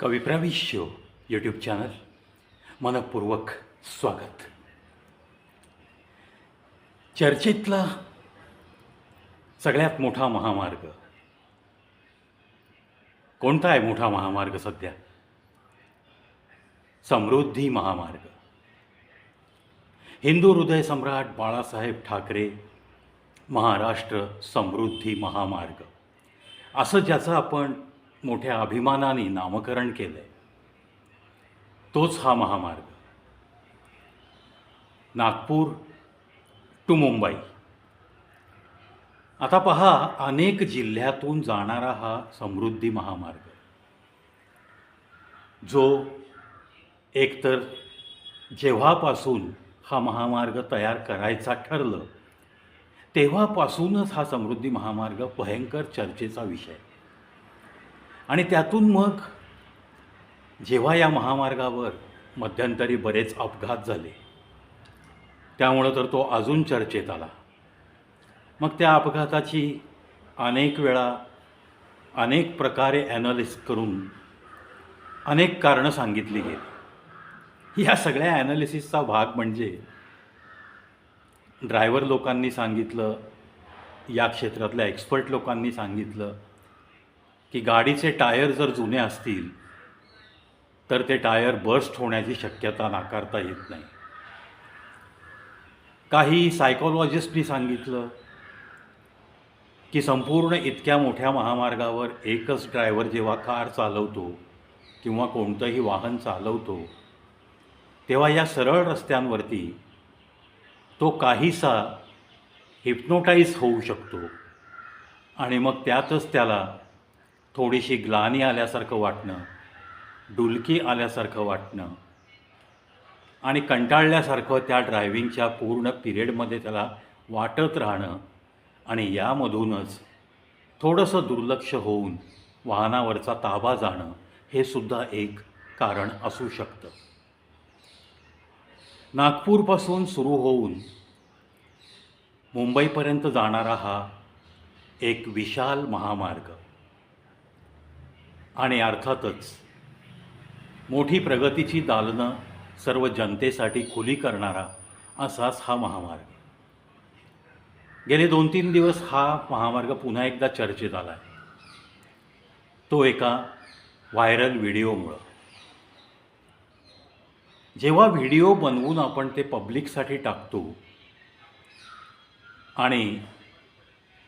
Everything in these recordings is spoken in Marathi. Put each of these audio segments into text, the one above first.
कविप्रविश्य यूट्यूब चॅनल मनपूर्वक स्वागत. चर्चेतला सगळ्यात मोठा महामार्ग. कोणता आहे मोठा महामार्ग सध्या? समृद्धी महामार्ग. हिंदू हृदय सम्राट बाळासाहेब ठाकरे महाराष्ट्र समृद्धी महामार्ग. असं ज्याचं आपण मोठ्या अभिमानाने नामकरण केलं आहे तोच हा महामार्ग. नागपूर टू मुंबई. आता पहा अनेक जिल्ह्यातून जाणारा हा समृद्धी महामार्ग. जो एकतर जेव्हापासून हा महामार्ग तयार करायचा ठरलं तेव्हापासूनच हा समृद्धी महामार्ग भयंकर चर्चेचा विषय. आणि त्यातून मग जेव्हा या महामार्गावर मध्यंतरी बरेच अपघात झाले त्यामुळं तर तो अजून चर्चेत आला. मग त्या अपघाताची अनेक वेळा अनेक प्रकारे ॲनालिस करून अनेक कारणं सांगितली गेली. या सगळ्या ॲनालिसिसचा भाग म्हणजे ड्रायव्हर लोकांनी सांगितलं या क्षेत्रातल्या एक्सपर्ट लोकांनी सांगितलं की गाडीचे टायर जर जुने असतील तर ते टायर बर्स्ट होण्याची शक्यता नाकारता येत नाही. काही सायकोलॉजिस्टनी सांगितलं की संपूर्ण इतक्या मोठ्या महामार्गावर एकच ड्रायव्हर जेव्हा कार चालवतो किंवा कोणतंही वाहन चालवतो तेव्हा या सरळ रस्त्यांवरती तो काहीसा हिप्नोटाईज होऊ शकतो आणि मग त्यातच त्याला थोडीशी ग्लानी आल्यासारखं वाटणं डुलकी आल्यासारखं वाटणं आणि कंटाळल्यासारखं त्या ड्रायव्हिंगच्या पूर्ण पिरियडमध्ये त्याला वाटत राहणं आणि यामधूनच थोडंसं दुर्लक्ष होऊन वाहनावरचा ताबा जाणं हे सुद्धा एक कारण असू शकतं. नागपूरपासून सुरू होऊन मुंबईपर्यंत जाणारा हा एक विशाल महामार्ग. आणि अर्थातच मोठी प्रगतीची दालनं सर्व जनतेसाठी खुली करणारा असाच हा महामार्ग. गेले दोन तीन दिवस हा महामार्ग पुन्हा एकदा चर्चेत आला आहे तो एका व्हायरल व्हिडिओमुळं. जेव्हा व्हिडिओ बनवून आपण ते पब्लिकसाठी टाकतो आणि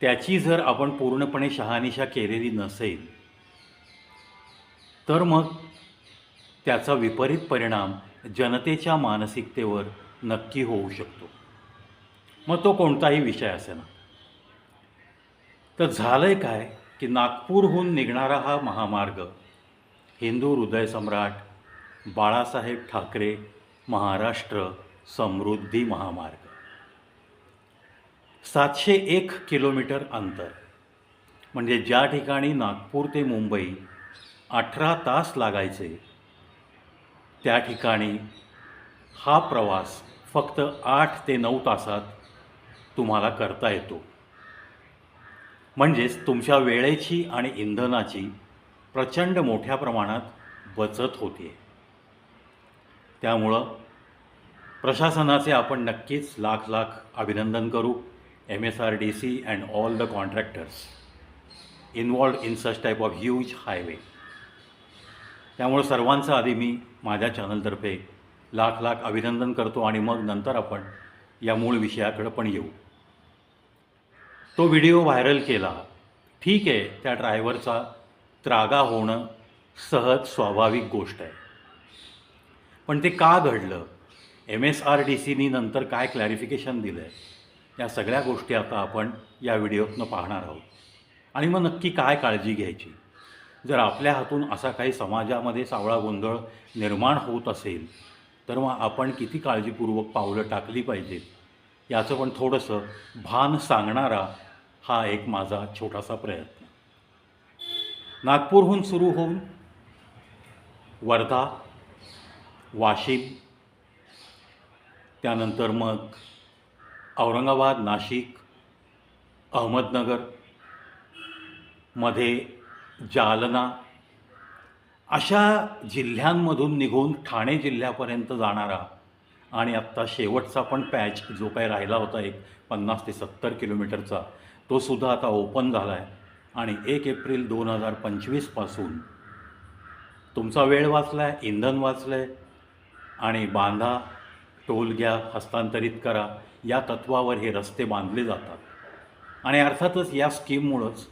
त्याची जर आपण पूर्णपणे शहानिशा केलेली नसेल तर मग त्याचा विपरीत परिणाम जनतेच्या मानसिकतेवर नक्की होऊ शकतो. मग तो कोणताही विषय असे ना तर झालं आहे काय की नागपूरहून निघणारा हा महामार्ग हिंदू हृदय सम्राट बाळासाहेब ठाकरे महाराष्ट्र समृद्धी महामार्ग. सातशे एक किलोमीटर अंतर. म्हणजे ज्या ठिकाणी नागपूर ते मुंबई अठरा तास लागायचे. त्या ठिकाणी हा प्रवास फक्त आठ ते नऊ तासात तुम्हाला करता येतो. म्हणजेच तुमच्या वेळेची आणि इंधनाची प्रचंड मोठ्या प्रमाणात बचत होते. त्यामुळं प्रशासनाचे आपण नक्कीच लाख लाख अभिनंदन करू M S R D C and all the contractors involved in such type of huge highway त्यामुळं सर्वांचं आधी मी माझ्या चॅनलतर्फे लाख लाख अभिनंदन करतो आणि मग नंतर आपण या मूळ विषयाकडं पण येऊ. तो व्हिडिओ व्हायरल केला. ठीक आहे त्या ड्रायव्हरचा त्रागा होणं सहज स्वाभाविक गोष्ट आहे. पण ते का घडलं? एम एस आर डी सीनी नंतर काय क्लॅरिफिकेशन दिलं आहे या सगळ्या गोष्टी आता आपण या व्हिडिओतनं पाहणार आहोत. आणि मग नक्की काय काळजी घ्यायची? जर आपल्या हातून असा काही समाजामध्ये सावळा गोंधळ निर्माण होत असेल तर मग आपण किती काळजीपूर्वक पावलं टाकली पाहिजेत? याचं पण थोडंसं भान सांगणारा हा एक माझा छोटासा प्रयत्न. नागपूरहून सुरू होऊन वर्धा वाशिम त्यानंतर मग औरंगाबाद नाशिक अहमदनगरमध्ये जालना. अशा जिल्ह्यांमधून निघून ठाणे जिल्ह्यापर्यंत जाणारा आणि आत्ता शेवटचा पण पॅच जो काही राहिला होता एक पन्नास ते सत्तर किलोमीटरचा तो सुद्धा आता ओपन झाला आहे आणि एक एप्रिल दोन हजार पंचवीसपासून तुमचा वेळ वाचला आहे इंधन वाचलं आहे आणि बांधा टोल घ्या हस्तांतरित करा या तत्वावर हे रस्ते बांधले जातात. आणि अर्थातच या स्कीममुळंच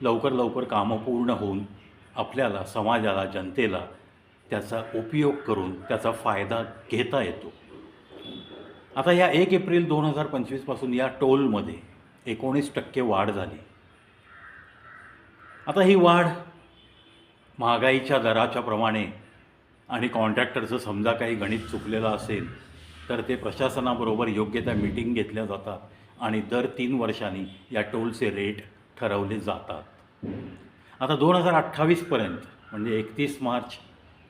लवकर लवकर कामं पूर्ण होऊन आपल्याला समाजाला जनतेला त्याचा उपयोग करून त्याचा फायदा घेता येतो. आता या एक एप्रिल दोन हजार पंचवीसपासून या टोलमध्ये एकोणीस टक्के वाढ झाली. आता ही वाढ महागाईच्या दराच्या प्रमाणे आणि कॉन्ट्रॅक्टरचं समजा काही गणित चुकलेलं असेल तर ते प्रशासनाबरोबर योग्य त्या मिटिंग घेतल्या जातात आणि दर तीन वर्षांनी या टोलचे रेट ठरवले जातात. आता दोन हजार अठ्ठावीसपर्यंत म्हणजे एकतीस मार्च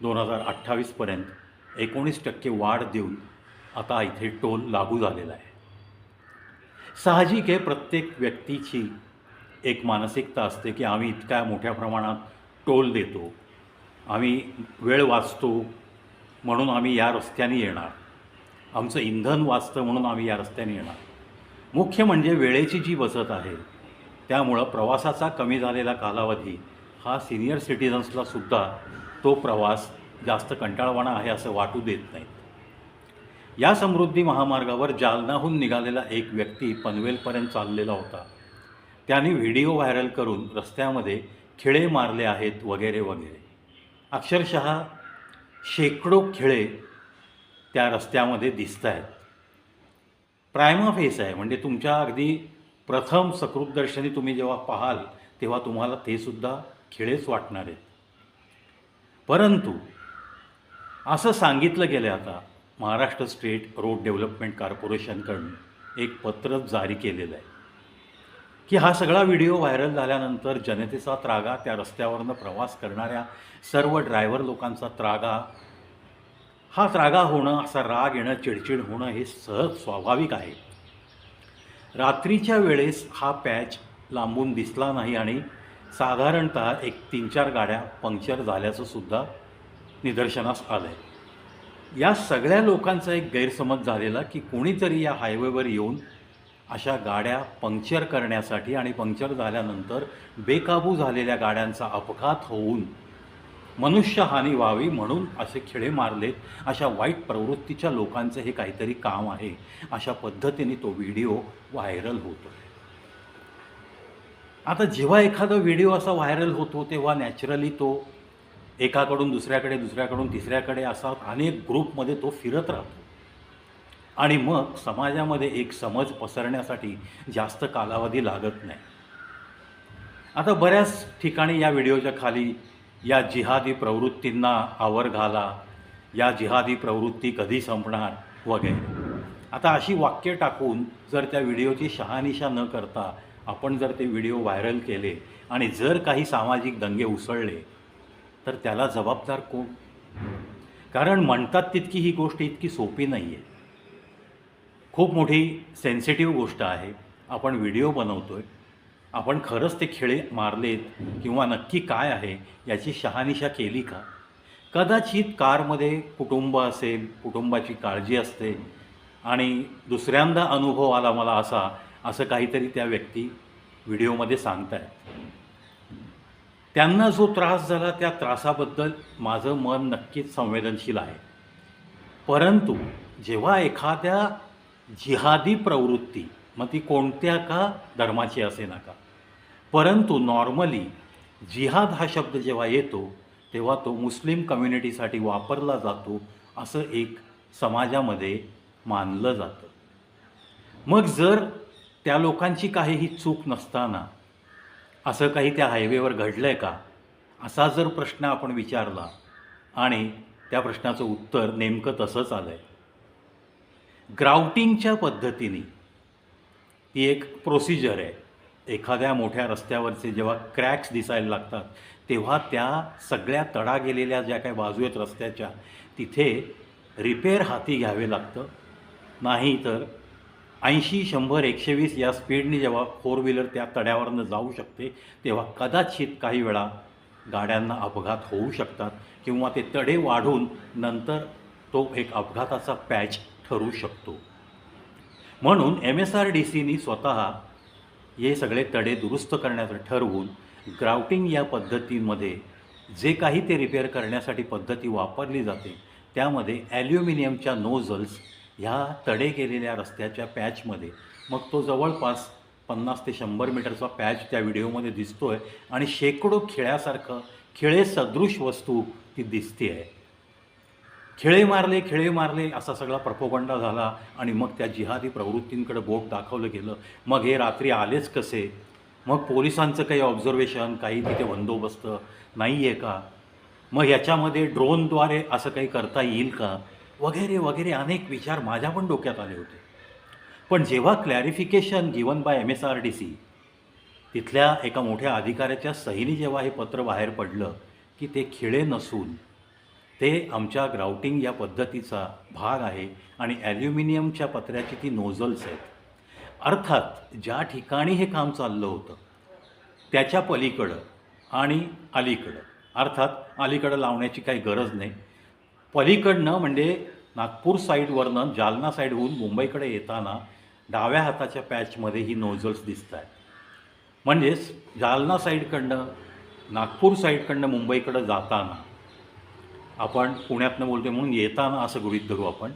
दोन हजार अठ्ठावीसपर्यंत एकोणीस टक्के वाढ देऊन आता इथे टोल लागू झालेला आहे. साहजिक आहे प्रत्येक व्यक्तीची एक मानसिकता असते की आम्ही इतक्या मोठ्या प्रमाणात टोल देतो. आम्ही वेळ वाचतो म्हणून आम्ही या रस्त्याने येणार. आमचं इंधन वाचतं म्हणून आम्ही या रस्त्याने येणार. मुख्य म्हणजे वेळेची जी बचत आहे त्यामुळं प्रवासाचा कमी झालेला कालावधी हा सिनियर सिटिझन्सला सुद्धा तो प्रवास जास्त कंटाळवाणा आहे असं वाटू देत नाहीत. या समृद्धी महामार्गावर जालनाहून निघालेला एक व्यक्ती पनवेलपर्यंत चाललेला होता. त्याने व्हिडिओ व्हायरल करून रस्त्यामध्ये खिळे मारले आहेत वगैरे वगैरे. अक्षरशः शेकडो खिळे त्या रस्त्यामध्ये दिसत आहेत प्रायमा फेस आहे म्हणजे तुमच्या अगदी प्रथम सकृतदर्शनी तुम्ही जेव्हा पाहाल तेव्हा तुम्हाला ते सुद्धा खिळेच वाटणार आहेत. परंतु असं सांगितलं गेलं आता महाराष्ट्र स्टेट रोड डेव्हलपमेंट कॉर्पोरेशनकडून एक पत्र जारी केलेलं आहे. की हा सगळा व्हिडिओ व्हायरल झाल्यानंतर जनतेचा त्रागा त्या रस्त्यावरनं प्रवास करणाऱ्या सर्व ड्रायव्हर लोकांचा त्रागा हा त्रागा होणं असा राग येणं चिडचिड होणं हे सहज स्वाभाविक आहे. रात्रीच्या वेळेस हा पॅच लांबून दिसला नाही आणि साधारणत एक तीन चार गाड्या पंक्चर झाल्याचं सुद्धा निदर्शनास आलं आहे या सगळ्या लोकांचा एक गैरसमज झालेला की कोणीतरी या हायवेवर येऊन अशा गाड्या पंक्चर करण्यासाठी आणि पंक्चर झाल्यानंतर बेकाबू झालेल्या गाड्यांचा अपघात होऊन मनुष्यहानी व्हावी म्हणून असे खिळे मारलेत अशा वाईट प्रवृत्तीच्या लोकांचं हे काहीतरी काम आहे अशा पद्धतीने तो व्हिडिओ व्हायरल होतो. आता जेव्हा एखादा व्हिडिओ असा व्हायरल होतो तेव्हा नॅचरली तो एकाकडून दुसऱ्याकडे दुसऱ्याकडून तिसऱ्याकडे असा अनेक ग्रुपमध्ये तो फिरत राहतो. आणि मग समाजामध्ये एक समज पसरण्यासाठी जास्त कालावधी लागत नाही. आता बऱ्याच ठिकाणी या व्हिडिओच्या खाली या जिहादी प्रवृत्तींना आवर घाला या जिहादी प्रवृत्ती कधी संपणार वगैरे. आता अशी वाक्य टाकून जर त्या व्हिडिओची शहानिशा न करता आपण जर ते व्हिडिओ व्हायरल केले आणि जर काही सामाजिक दंगे उसळले तर त्याला जबाबदार कोण? कारण म्हणतात तितकी ही गोष्ट इतकी सोपी नाही आहे खूप मोठी सेन्सिटिव्ह गोष्ट आहे. आपण व्हिडिओ बनवतो आहे आपण खरंच ते खिळे मारलेत किंवा नक्की काय आहे याची शहानिशा केली का? कदाचित कारमध्ये कुटुंब असेल कुटुंबाची काळजी असते आणि दुसऱ्यांदा अनुभव आला मला असा असं काहीतरी त्या व्यक्ती व्हिडिओमध्ये सांगतायत. त्यांना जो त्रास झाला त्या त्रासाबद्दल माझं मन नक्कीच संवेदनशील आहे. परंतु जेव्हा एखाद्या जिहादी प्रवृत्ती मग ती कोणत्या का धर्माची असे नका? परंतु नॉर्मली जिहाद हा शब्द जेव्हा येतो तेव्हा तो मुस्लिम कम्युनिटीसाठी वापरला जातो असं एक समाजामध्ये मानलं जातं. मग जर त्या लोकांची काहीही चूक नसताना असं काही त्या हायवेवर घडलं आहे का? असा जर प्रश्न आपण विचारला आणि त्या प्रश्नाचं उत्तर नेमकं तसंच आलं आहे ग्राउटिंगच्या पद्धतीने ही एक प्रोसिजर आहे. एखाद्या मोठ्या रस्त्यावरचे जेव्हा क्रॅक्स दिसायला लागतात तेव्हा त्या सगळ्या तडा गेलेल्या ज्या काही बाजू आहेत रस्त्याच्या तिथे रिपेअर हाती घ्यावे लागतं. नाही तर ऐंशी शंभर एकशे वीस या स्पीडने जेव्हा फोर व्हीलर त्या तड्यावरनं जाऊ शकते तेव्हा कदाचित काही वेळा गाड्यांना अपघात होऊ शकतात किंवा ते तडे वाढून नंतर तो एक अपघाताचा पॅच ठरू शकतो. म्हणून एम एस आर डी सीनी स्वतः हे सगळे तडे दुरुस्त करण्याचं ठरवून ग्राउटिंग या पद्धतीमध्ये जे काही ते रिपेअर करण्यासाठी पद्धती वापरली जाते त्यामध्ये ॲल्युमिनियमच्या नोझल्स ह्या तडे गेलेल्या रस्त्याच्या पॅचमध्ये मग तो जवळपास पन्नास ते शंभर मीटरचा पॅच त्या व्हिडिओमध्ये दिसतो आहे आणि शेकडो खिळ्यासारखं खिळे सदृश वस्तू ती दिसते आहे खेळे मारले खेळे मारले असा सगळा प्रपोगंडा झाला आणि मग त्या जिहादी प्रवृत्तींकडे बोट दाखवलं गेलं. मग हे रात्री आलेच कसे? मग पोलिसांचं काही ऑब्झर्वेशन काही तिथे बंदोबस्त नाही आहे का? मग याच्यामध्ये ड्रोनद्वारे असं काही करता येईल का? वगैरे वगैरे अनेक विचार माझ्या पण डोक्यात आले होते. पण जेव्हा clarification given by M S R D C तिथल्या एका मोठ्या अधिकाऱ्याच्या सहीने जेव्हा हे पत्र बाहेर पडलं की ते खिळे नसून ते आमच्या ग्राउटिंग या पद्धतीचा भाग आहे आणि ॲल्युमिनियमच्या पत्र्याची ती नोझल्स आहेत. अर्थात ज्या ठिकाणी हे काम चाललं होतं त्याच्या पलीकडं आणि अलीकडं. अर्थात अलीकडं लावण्याची काही गरज नाही. पलीकडनं म्हणजे नागपूर साईडवरनं जालना साईडहून मुंबईकडे येताना डाव्या हाताच्या पॅचमध्ये ही नोझल्स दिसत आहेत म्हणजेच जालना साईडकडनं नागपूर साईडकडनं मुंबईकडं जाताना आपण पुण्यातनं बोलतो म्हणून येताना असं गृहीत धरू आपण.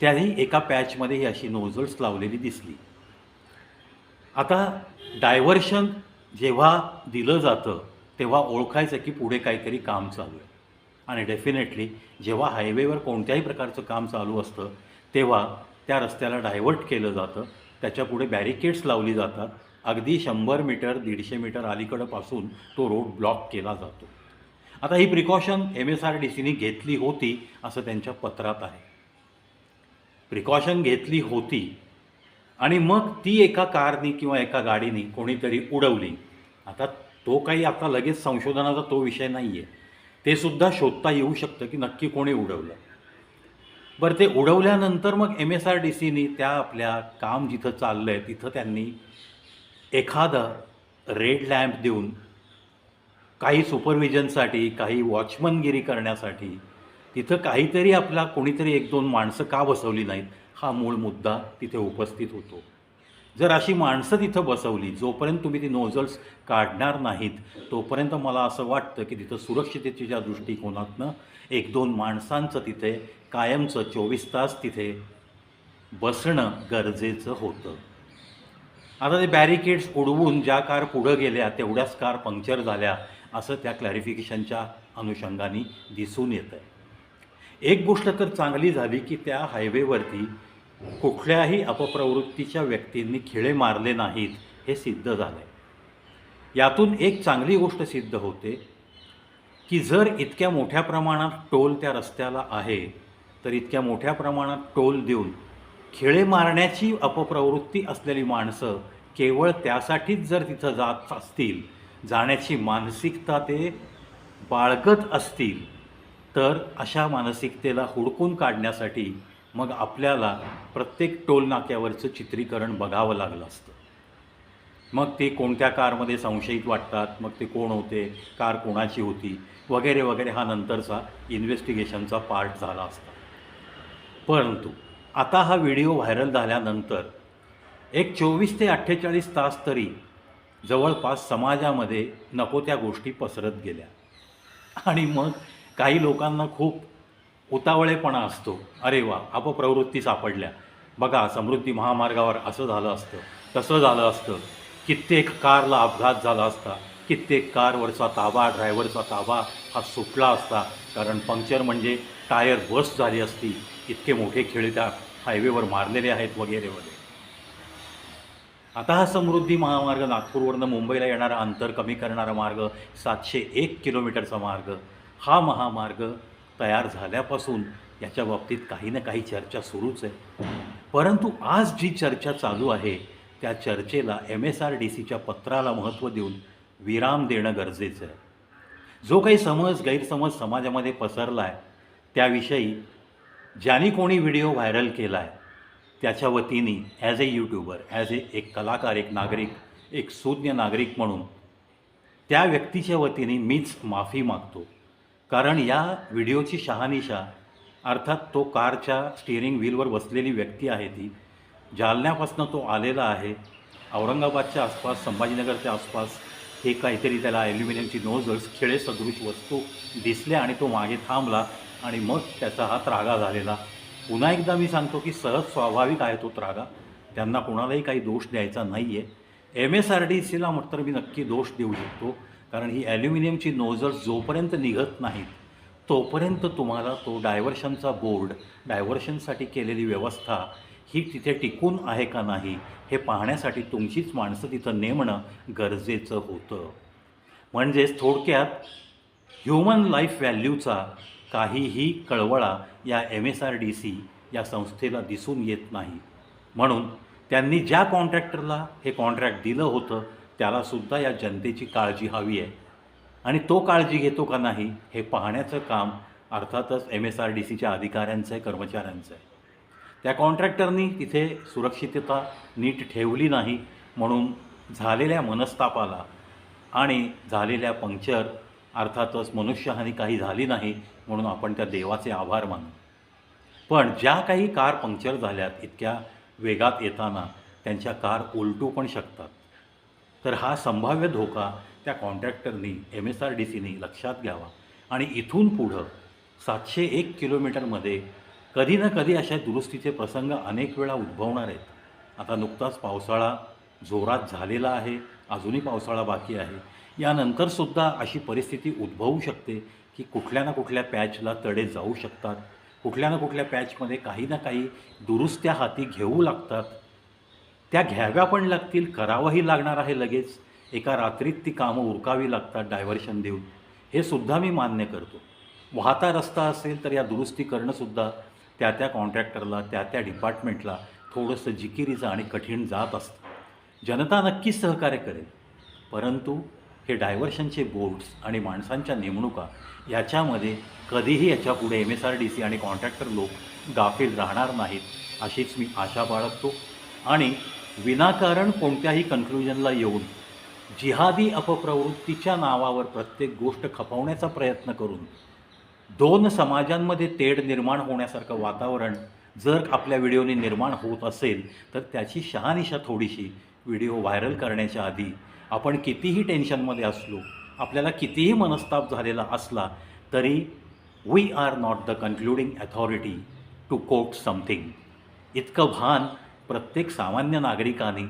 त्याही एका पॅचमध्ये ही अशी नोझल्स लावलेली दिसली. आता डायव्हर्शन जेव्हा दिलं जातं तेव्हा ओळखायचं की पुढे काहीतरी काम चालू आहे. आणि डेफिनेटली जेव्हा हायवेवर कोणत्याही प्रकारचं काम चालू असतं तेव्हा त्या रस्त्याला डायव्हर्ट केलं जातं. त्याच्यापुढे बॅरिकेड्स लावली जातात. अगदी शंभर मीटर दीडशे मीटर अलीकडंपासून तो रोड ब्लॉक केला जातो. आता ही precaution M S R D सीनी घेतली होती असं त्यांच्या पत्रात आहे. प्रिकॉशन घेतली होती. आणि मग ती एका कारनी किंवा एका गाडीने कोणीतरी उडवली. आता तो काही आता लगेच संशोधनाचा तो विषय नाही आहे ते सुद्धा शोधता येऊ शकतं की नक्की कोणी उडवलं. बरं ते उडवल्यानंतर मग एम एस आर डी सीनी त्या आपल्या काम जिथं चाललं आहे तिथं त्यांनी एखादं रेड लॅम्प देऊन काही सुपरविजनसाठी काही वॉचमनगिरी करण्यासाठी तिथं काहीतरी आपला कोणीतरी एक दोन माणसं का बसवली नाहीत हा मूळ मुद्दा तिथे उपस्थित होतो. जर अशी माणसं तिथं बसवली जोपर्यंत तुम्ही ती नोझल्स काढणार नाहीत तोपर्यंत मला असं वाटतं की तिथं सुरक्षिततेच्या दृष्टिकोनातनं एक दोन माणसांचं तिथे कायमचं चोवीस तास तिथे बसणं गरजेचं होतं. आता ते बॅरिकेड्स उडवून ज्या कार पुढं गेल्या तेवढ्याच कार पंक्चर झाल्या असं त्या क्लॅरिफिकेशनच्या अनुषंगाने दिसून येतं आहे एक गोष्ट तर चांगली झाली की त्या हायवेवरती कुठल्याही अपप्रवृत्तीच्या व्यक्तींनी खिळे मारले नाहीत हे सिद्ध झालं आहे यातून एक चांगली गोष्ट सिद्ध होते की जर इतक्या मोठ्या प्रमाणात टोल त्या रस्त्याला आहे तर इतक्या मोठ्या प्रमाणात टोल देऊन खिळे मारण्याची अपप्रवृत्ती असलेली माणसं केवळ त्यासाठीच जर तिथं जात असतील जाण्याची मानसिकता ते बाळगत असतील तर अशा मानसिकतेला हुडकून काढण्यासाठी मग आपल्याला प्रत्येक टोलनाक्यावरचं चित्रीकरण बघावं लागलं असतं. मग ते कोणत्या कारमध्ये संशयित वाटतात मग ते कोण होते कार कोणाची होती वगैरे वगैरे हा नंतरचा इन्व्हेस्टिगेशनचा पार्ट झाला असता. परंतु आता हा व्हिडिओ व्हायरल झाल्यानंतर एक चोवीस ते अठ्ठेचाळीस तास तरी जवळपास समाजामध्ये नको त्या गोष्टी पसरत गेल्या. आणि मग काही लोकांना खूप उतावळेपणा असतो. अरे वा अपप्रवृत्ती सापडल्या. बघा समृद्धी महामार्गावर असं झालं असतं तसं झालं असतं. कित्येक कारला अपघात झाला असता. कित्येक कारवरचा ताबा ड्रायव्हरचा ताबा हा सुटला असता. कारण पंक्चर म्हणजे टायर बस्ट झाली असती. इतके मोठे खेळ त्या हायवेवर मारलेले आहेत वगैरे वगैरे. आता हा समृद्धी महामार्ग नागपूरवरनं मुंबईला येणारा अंतर कमी करणारा मार्ग सातशे एक किलोमीटरचा मार्ग. हा महामार्ग तयार झाल्यापासून याच्या बाबतीत काही ना काही चर्चा सुरूच आहे. परंतु आज जी चर्चा चालू आहे त्या चर्चेला एम एस आर डी सीच्या पत्राला महत्त्व देऊन विराम देणं गरजेचं आहे. जो काही समज गैरसमज समाजामध्ये पसरला आहे त्याविषयी ज्यांनी कोणी व्हिडिओ व्हायरल केला आहे त्याच्या वतीने as a YouTuber as a एक कलाकार एक नागरिक एक सुज्ञ नागरिक म्हणून त्या व्यक्तीच्या वतीने मीच माफी मागतो. कारण या व्हिडिओची शहानिशा अर्थात तो कारच्या स्टिअरिंग व्हीलवर बसलेली व्यक्ती आहे ती जालन्यापासून तो आलेला आहे औरंगाबादच्या आसपास संभाजीनगरच्या आसपास हे काहीतरी त्याला ॲल्युमिनियमची नोजल्स खेळे सदृश वस्तू दिसल्या आणि तो मागे थांबला आणि मग त्याचा हा त्रागा झालेला. पुन्हा एकदा मी सांगतो की सहज स्वाभाविक आहे तो त्रागा. त्यांना कोणालाही काही दोष द्यायचा नाही आहे एम एस आर डी सीला तर मी नक्की दोष देऊ शकतो. कारण ही ॲल्युमिनियमची नोझल जोपर्यंत निघत नाहीत तोपर्यंत तुम्हाला तो डायव्हर्शनचा बोर्ड डायव्हर्शनसाठी केलेली व्यवस्था ही तिथे टिकून आहे का नाही हे पाहण्यासाठी तुमचीच माणसं तिथं नेमणं गरजेचं होतं. म्हणजेच थोडक्यात ह्युमन लाईफ व्हॅल्यूचा काहीही कळवळा या M S R D C या संस्थेला दिसून येत नाही. म्हणून त्यांनी ज्या कॉन्ट्रॅक्टरला हे कॉन्ट्रॅक्ट दिलं होतं त्यालासुद्धा या जनतेची काळजी हवी आहे. आणि तो काळजी घेतो का नाही हे पाहण्याचं काम अर्थातच एम एस आर डी सीच्या अधिकाऱ्यांचं आहे कर्मचाऱ्यांचं आहे. त्या कॉन्ट्रॅक्टरनी तिथे सुरक्षितता नीट ठेवली नाही म्हणून झालेल्या मनस्तापाला आणि झालेल्या पंक्चर अर्थातच मनुष्यहानी काही झाली नाही म्हणून आपण त्या देवाचे आभार मानू. पण ज्या काही कार पंक्चर झाल्यात इतक्या वेगात येताना त्यांच्या कार उलटू पण शकतात. तर हा संभाव्य धोका त्या कॉन्ट्रॅक्टरनी एम एस आर डी सीनी लक्षात घ्यावा आणि इथून पुढं सातशे एक किलोमीटरमध्ये कधी ना कधी अशा दुरुस्तीचे प्रसंग अनेक वेळा उद्भवणार आहेत. आता नुकताच पावसाळा जोरात झालेला आहे अजूनही पावसाळा बाकी आहे. यानंतरसुद्धा अशी परिस्थिती उद्भवू शकते की कुठल्या ना कुठल्या पॅचला तडे जाऊ शकतात. कुठल्या ना कुठल्या पॅचमध्ये काही ना काही दुरुस्त्या हाती घेऊ लागतात. त्या घ्याव्या पण लागतील करावंही लागणार आहे लगेच. एका रात्रीत ती कामं उरकावी लागतात डायव्हर्शन देऊन. हे सुद्धा मी मान्य करतो. वाहता रस्ता असेल तर या दुरुस्ती करणंसुद्धा त्या त्या कॉन्ट्रॅक्टरला त्या त्या डिपार्टमेंटला थोडंसं जिकिरीचं आणि कठीण जात असतं. जनता नक्कीच सहकार्य करेल. परंतु हे डायव्हर्शनचे बोर्ड्स आणि माणसांच्या नेमणुका याच्यामध्ये कधीही याच्यापुढे M S R D C आणि कॉन्ट्रॅक्टर लोक गाफील राहणार नाहीत अशीच मी आशा बाळगतो. आणि विनाकारण कोणत्याही कन्क्लुजनला येऊन जिहादी अपप्रवृत्तीच्या नावावर प्रत्येक गोष्ट खपवण्याचा प्रयत्न करून दोन समाजांमध्ये तेढ निर्माण होण्यासारखं वातावरण जर आपल्या व्हिडिओने निर्माण होत असेल तर त्याची शहानिशा थोडीशी व्हिडिओ व्हायरल करण्याच्या आधी आपण कितीही टेन्शनमध्ये असलो आपल्याला कितीही मनस्ताप झालेला असला तरी we are not the concluding authority to quote something इतकं भान प्रत्येक सामान्य नागरिकाने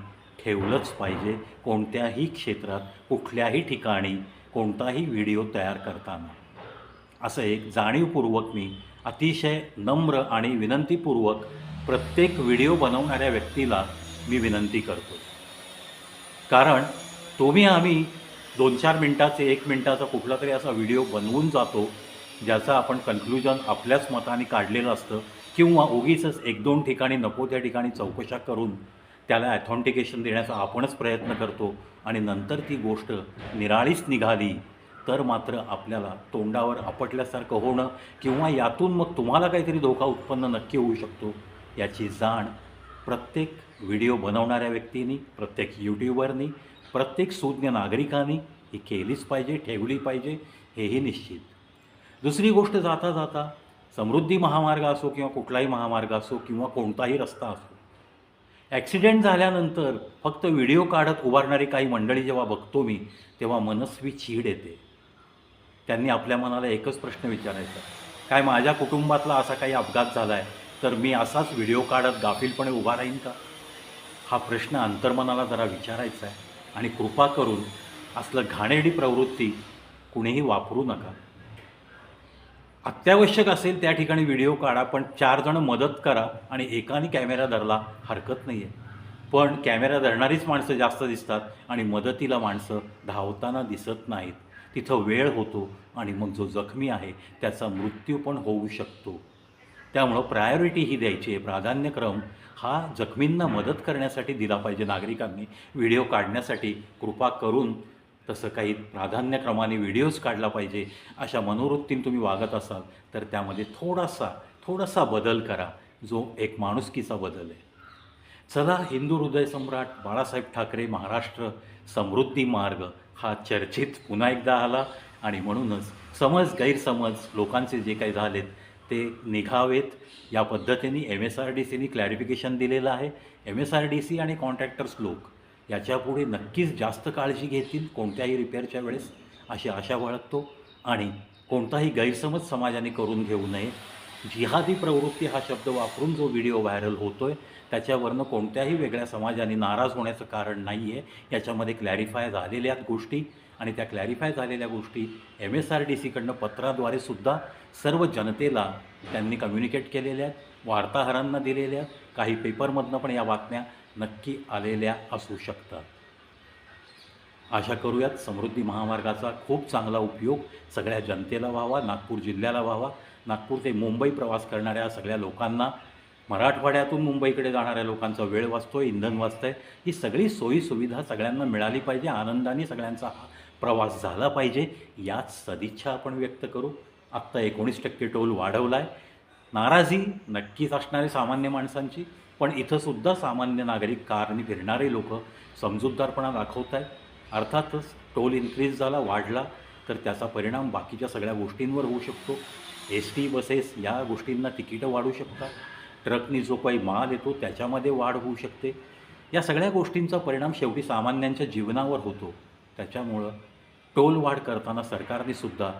ठेवलंच पाहिजे कोणत्याही क्षेत्रात कुठल्याही ठिकाणी कोणताही व्हिडिओ तयार करताना. असं एक जाणीवपूर्वक मी अतिशय नम्र आणि विनंतीपूर्वक प्रत्येक व्हिडिओ बनवणाऱ्या व्यक्तीला मी विनंती करतो कारण तुम्ही आम्ही दोन चार मिनटाचे एक मिनटाचा कुठला तरी असा व्हिडिओ बनवून जातो ज्याचं आपण कन्क्लुजन आपल्याच मताने काढलेलं असतं. किंवा उगीचच एक दोन ठिकाणी नको त्या ठिकाणी चौकशा करून त्याला ॲथॉन्टिकेशन देण्याचा आपणच प्रयत्न करतो आणि नंतर ती गोष्ट निराळीच निघाली तर मात्र आपल्याला तोंडावर आपटल्यासारखं होणं किंवा यातून मग तुम्हाला काहीतरी धोका उत्पन्न नक्की होऊ शकतो याची जाण प्रत्येक व्हिडिओ बनवणाऱ्या व्यक्तींनी प्रत्येक यूट्यूबरनी प्रत्येक सुज्ञ नागरिकांनी ही केलीच पाहिजे ठेवली पाहिजे हेही निश्चित. दुसरी गोष्ट जाता जाता समृद्धी महामार्ग असो किंवा कुठलाही महामार्ग असो किंवा कोणताही रस्ता असो ॲक्सिडेंट झाल्यानंतर फक्त व्हिडिओ काढत उभारणारी काही मंडळी जेव्हा बघतो मी तेव्हा मनस्वी चीड येते. त्यांनी आपल्या मनाला एकच प्रश्न विचारायचा काय माझ्या कुटुंबातला असा काही अपघात झाला आहे तर मी असाच व्हिडिओ काढत गाफीलपणे उभा राहीन का? हा प्रश्न अंतर्मनाला जरा विचारायचा आहे. आणि कृपा करून असलं घाणेरडी प्रवृत्ती कुणीही वापरू नका. अत्यावश्यक असेल त्या ठिकाणी व्हिडिओ काढा पण चार जण मदत करा आणि एकाने कॅमेरा धरला हरकत नाही आहे पण कॅमेरा धरणारीच माणसं जास्त दिसतात आणि मदतीला माणसं धावताना दिसत नाहीत. तिथं वेळ होतो आणि मग जो जखमी आहे त्याचा मृत्यू पण होऊ शकतो. त्यामुळं प्रायोरिटी ही द्यायची आहे. प्राधान्यक्रम हा जखमींना मदत करण्यासाठी दिला पाहिजे नागरिकांनी. व्हिडिओ काढण्यासाठी कृपा करून तसं काही प्राधान्यक्रमाने व्हिडिओज काढला पाहिजे. अशा मनोवृत्तीने तुम्ही वागत असाल तर त्यामध्ये थोडासा थोडासा बदल करा. जो एक माणुसकीचा बदल आहे. चला हिंदू हृदय सम्राट बाळासाहेब ठाकरे महाराष्ट्र समृद्धी मार्ग हा चर्चेत पुन्हा एकदा आला. आणि म्हणूनच समज गैरसमज लोकांचे जे काही झालेत ते निघावेत. या पद्धतीने एम एस आर डी सीनी क्लॅरिफिकेशन दिलेलं आहे. M S R D C आणि कॉन्ट्रॅक्टर्स लोक याच्यापुढे नक्कीच जास्त काळजी घेतील कोणत्याही रिपेअरच्या वेळेस अशी आशा बाळगतो. आणि कोणताही गैरसमज समाजाने करून घेऊ नये. जिहादी प्रवृत्ती हा शब्द वापरून जो व्हिडिओ व्हायरल होतो आहे त्याच्यावरनं कोणत्याही वेगळ्या समाजाने नाराज होण्याचं कारण नाही आहे याच्यामध्ये क्लॅरिफाय झालेल्या गोष्टी आणि त्या क्लॅरिफाय झालेल्या गोष्टी एम एस आर डी सीकडनं पत्राद्वारे सुद्धा सर्व जनतेला त्यांनी कम्युनिकेट केलेल्या आहेत वार्ताहरांना दिलेल्या काही पेपरमधनं पण या बातम्या नक्की आलेल्या असू शकतात. आशा करूयात समृद्धी महामार्गाचा खूप चांगला उपयोग सगळ्या जनतेला व्हावा नागपूर जिल्ह्याला व्हावा. नागपूर ते मुंबई प्रवास करणाऱ्या सगळ्या लोकांना मराठवाड्यातून मुंबईकडे जाणाऱ्या लोकांचा वेळ वाचतो आहे इंधन वाचतं आहे ही सगळी सोयीसुविधा सगळ्यांना मिळाली पाहिजे आनंदाने सगळ्यांचा हा प्रवास झाला पाहिजे याच सदिच्छा आपण व्यक्त करू. आत्ता एकोणीस टक्के टोल वाढवला आहे नाराजी नक्कीच असणारे सामान्य माणसांची पण इथंसुद्धा सामान्य नागरिक कारने फिरणारे लोक समजूतदारपणा दाखवत आहेत अर्थातच टोल इन्क्रीज झाला वाढला तर त्याचा परिणाम बाकीच्या सगळ्या गोष्टींवर होऊ शकतो. एस टी बसेस या गोष्टींना तिकीटं वाढू शकतात. ट्रकनी जो काही माल येतो त्याच्यामध्ये वाढ होऊ शकते. या सगळ्या गोष्टींचा परिणाम शेवटी सामान्यांच्या जीवनावर होतो. त्याच्यामुळं टोल वाढ करताना सरकारने सुद्धा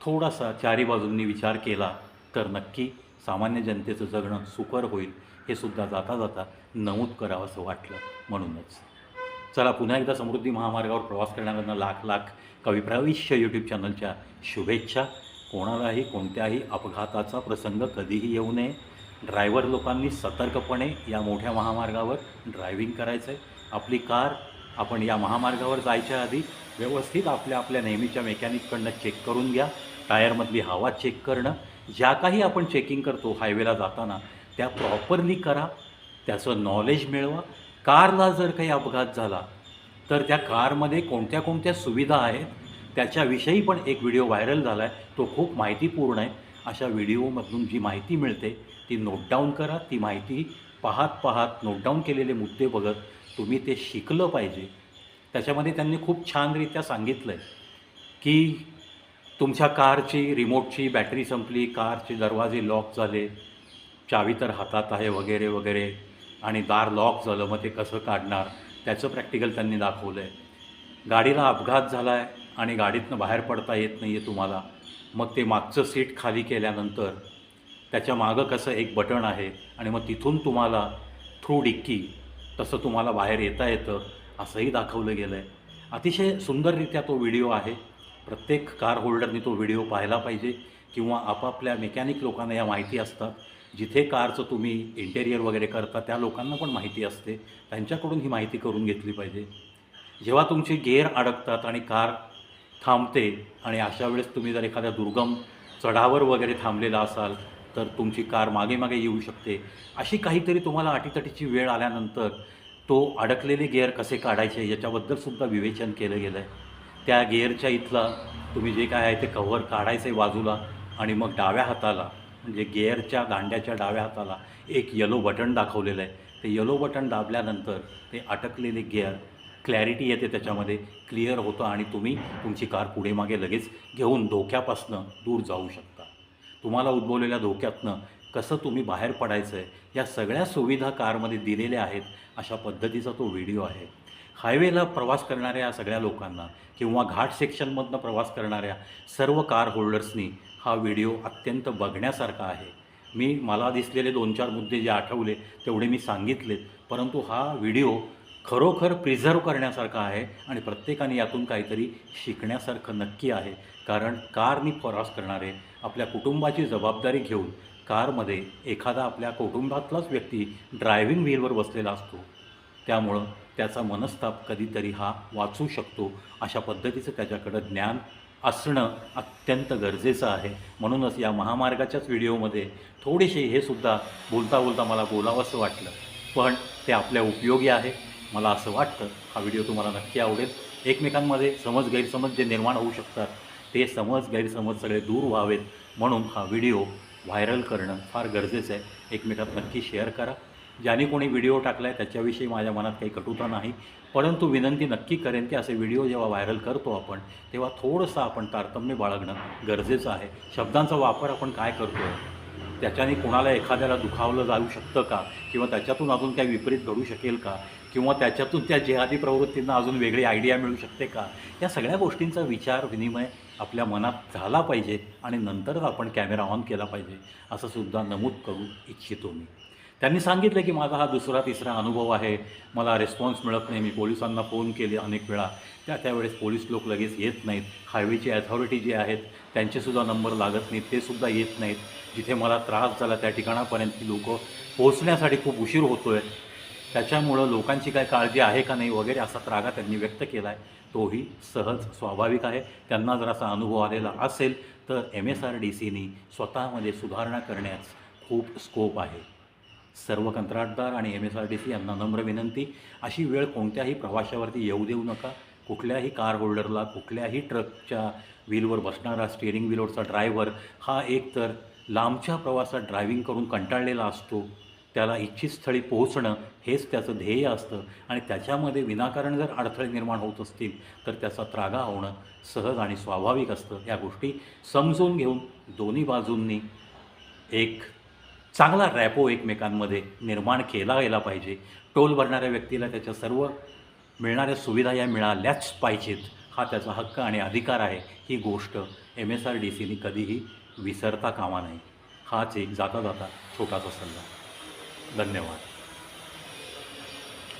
थोडासा चारी बाजूंनी विचार केला तर नक्की सामान्य जनतेचं जगणं सुकर होईल हे सुद्धा जाता जाता नमूद करावं असं वाटलं म्हणूनच. चला पुन्हा एकदा समृद्धी महामार्गावर प्रवास करणाऱ्यांना लाख लाख कविप्रविष्य यूट्यूब चॅनलच्या शुभेच्छा. कोणालाही कोणत्याही अपघाताचा प्रसंग कधीही येऊ नये. ड्रायव्हर लोकांनी सतर्कपणे या मोठ्या महामार्गावर ड्रायव्हिंग करायचं आहे आपली कार आपण या महामार्गावर जायच्या आधी व्यवस्थित आपल्या आपल्या नेहमीच्या मेकॅनिककडनं चेक करून घ्या. टायरमधली हवा चेक करणं. ज्या काही आपण चेकिंग करतो हायवेला जाताना त्या प्रॉपरली करा. त्याचं नॉलेज मिळवा. कारला जर काही अपघात झाला तर त्या कारमध्ये कोणत्या कोणत्या सुविधा आहेत त्याच्याविषयी पण एक व्हिडिओ व्हायरल झाला आहे तो खूप माहितीपूर्ण आहे. अशा व्हिडिओमधून जी माहिती मिळते ती नोट डाऊन करा. ती माहिती पाहत पाहत नोट डाऊन केलेले मुद्दे बघत तुम्ही ते शिकलं पाहिजे. त्याच्यामध्ये त्यांनी खूप छानरित्या सांगितलं आहे की तुमच्या कारची रिमोटची बॅटरी संपली कारचे दरवाजे लॉक झाले चावी तर हातात आहे वगैरे वगैरे आणि दार लॉक झालं मग ते कसं काढणार? त्याचं प्रॅक्टिकल त्यांनी दाखवलं आहे गाडीला अपघात झाला आहे आणि गाडीतनं बाहेर पडता येत नाही आहे तुम्हाला. मग ते मागचं सीट खाली केल्यानंतर त्याच्या मागं कसं एक बटण आहे आणि मग तिथून तुम्हाला थ्रू डिक्की तसं तुम्हाला बाहेर येता येतं असंही दाखवलं गेलं आहे अतिशय सुंदररित्या तो व्हिडिओ आहे. प्रत्येक कार होल्डरनी तो व्हिडिओ पाहिला पाहिजे किंवा आपापल्या मेकॅनिक लोकांना या माहिती असतात. जिथे कारचं तुम्ही इंटेरियर वगैरे करता त्या लोकांना पण माहिती असते. त्यांच्याकडून ही माहिती करून घेतली पाहिजे. जेव्हा तुमचे गेअर अडकतात आणि कार थांबते आणि अशा वेळेस तुम्ही जर एखाद्या दुर्गम चढावर वगैरे थांबलेला असाल तर तुमची कार मागे मागे येऊ शकते. अशी काहीतरी तुम्हाला अटीतटीची वेळ आल्यानंतर तो अडकलेले गेअर कसे काढायचे याच्याबद्दल सुद्धा विवेचन केलं गेलं आहे त्या गेअरच्या इथला तुम्ही जे काय आहे ते कव्हर काढायचं आहे बाजूला आणि मग डाव्या हाताला म्हणजे गेअरच्या दांड्याच्या डाव्या हाताला एक येलो बटन दाखवलेलं आहे. ते येलो बटन दाबल्यानंतर ते अटकलेले गेअर क्लॅरिटी येते त्याच्यामध्ये क्लिअर होतं आणि तुम्ही तुमची कार पुढे मागे लगेच घेऊन धोक्यापासनं दूर जाऊ शकता. तुम्हाला उद्भवलेल्या धोक्यातनं कसं तुम्ही बाहेर पडायचं आहे या सगळ्या सुविधा कारमध्ये दिलेल्या आहेत अशा पद्धतीचा तो व्हिडिओ आहे. हायवेला प्रवास करणाऱ्या सगळ्या लोकांना किंवा घाट सेक्शनमधनं प्रवास करणाऱ्या सर्व कार होल्डर्सनी हा व्हिडिओ अत्यंत बघण्यासारखा आहे. मी मला दिसलेले दोन चार मुद्दे जे आठवले तेवढे मी सांगितलेत परंतु हा व्हिडिओ खरोखर प्रिझर्व करण्यासारखं आहे आणि प्रत्येकाने यातून काहीतरी शिकण्यासारखं नक्की आहे. कारण कारनी प्रवास करणारे आपल्या कुटुंबाची जबाबदारी घेऊन कारमध्ये एखादा आपल्या कुटुंबातलाच व्यक्ती ड्रायव्हिंग व्हीलवर बसलेला असतो. त्यामुळं त्याचा मनस्ताप कधीतरी हा वाचू शकतो. अशा पद्धतीचं त्याच्याकडं ज्ञान असणं अत्यंत गरजेचं आहे. म्हणूनच या महामार्गाच्याच व्हिडिओमध्ये थोडेसे हे सुद्धा बोलता बोलता मला बोलावंसं वाटलं. पण ते आपल्या उपयोगी आहे. मला असं वाटतं हा व्हिडिओ तुम्हाला नक्की आवडेल. एकमेकांमध्ये समज गैरसमज जे निर्माण होऊ शकतात ते समज गैरसमज सगळे दूर व्हावेत. म्हणून हा व्हिडिओ व्हायरल करणं फार गरजेचं आहे. एकमेकात नक्की शेअर करा. ज्याने कोणी व्हिडिओ टाकला आहे त्याच्याविषयी माझ्या मनात काही कटुता नाही. परंतु विनंती नक्की करेन की असे व्हिडिओ जेव्हा व्हायरल करतो आपण तेव्हा थोडंसं आपण तारतम्य बाळगणं गरजेचं आहे. शब्दांचा वापर आपण काय करतो त्याच्याने कोणाला एखाद्याला दुखावलं जाऊ शकतं का? किंवा त्याच्यातून अजून काही विपरीत घडू शकेल का? किंवा त्याच्यातून त्या जेहादी प्रवृत्तींना अजून वेगळी आयडिया मिळू शकते का? या सगळ्या गोष्टींचा विचार विनिमय आपल्या मनात झाला पाहिजे आणि नंतरच आपण कॅमेरा ऑन केला पाहिजे असं सुद्धा नमूद करू इच्छितो मी. त्यांनी सांगितलं की माझा हा दुसरा तिसरा अनुभव आहे. मला रिस्पॉन्स मिळत नाही. मी पोलिसांना फोन केले अनेक वेळा. त्या त्यावेळेस पोलीस लोक लगेच येत नाहीत. हायवेची ॲथॉरिटी जी आहेत त्यांचेसुद्धा नंबर लागत नाहीत ते सुद्धा येत नाहीत. जिथे मला त्रास झाला त्या ठिकाणापर्यंत ती लोकं पोहोचण्यासाठी खूप उशीर होतो आहे त्याच्यामुळं लोकांची काय काळजी आहे का नाही वगैरे असा त्रागा त्यांनी व्यक्त केला आहे तोही सहज स्वाभाविक आहे. त्यांना जर असा अनुभव आलेला असेल तर एम एस आर डी सीनी स्वतःमध्ये सुधारणा करण्यास खूप स्कोप आहे. सर्व कंत्राटदार आणि M S R D C यांना नम्र विनंती. अशी वेळ कोणत्याही प्रवाशावरती येऊ देऊ नका. कुठल्याही कार होल्डरला कुठल्याही ट्रकच्या व्हीलवर बसणारा स्टेअरिंग व्हीलवरचा ड्रायव्हर हा एक तर लांबच्या प्रवासात ड्रायव्हिंग करून कंटाळलेला असतो. त्याला इच्छित स्थळी पोहोचणं हेच त्याचं ध्येय असतं. आणि त्याच्यामध्ये विनाकारण जर अडथळे निर्माण होत असतील तर त्याचा त्रागा होणं सहज आणि स्वाभाविक असतं. या गोष्टी समजून घेऊन दोन्ही बाजूंनी एक चांगला रॅपो एकमेकांमध्ये निर्माण केला गेला पाहिजे. टोल भरणाऱ्या व्यक्तीला त्याच्या सर्व मिळणाऱ्या सुविधा या मिळाल्याच पाहिजेत हा त्याचा हक्क आणि अधिकार आहे. ही गोष्ट एम एस आर डी सीने कधीही विसरता कामा नये. हाच एक जाता जाता छोटासा सल्ला. धन्यवाद.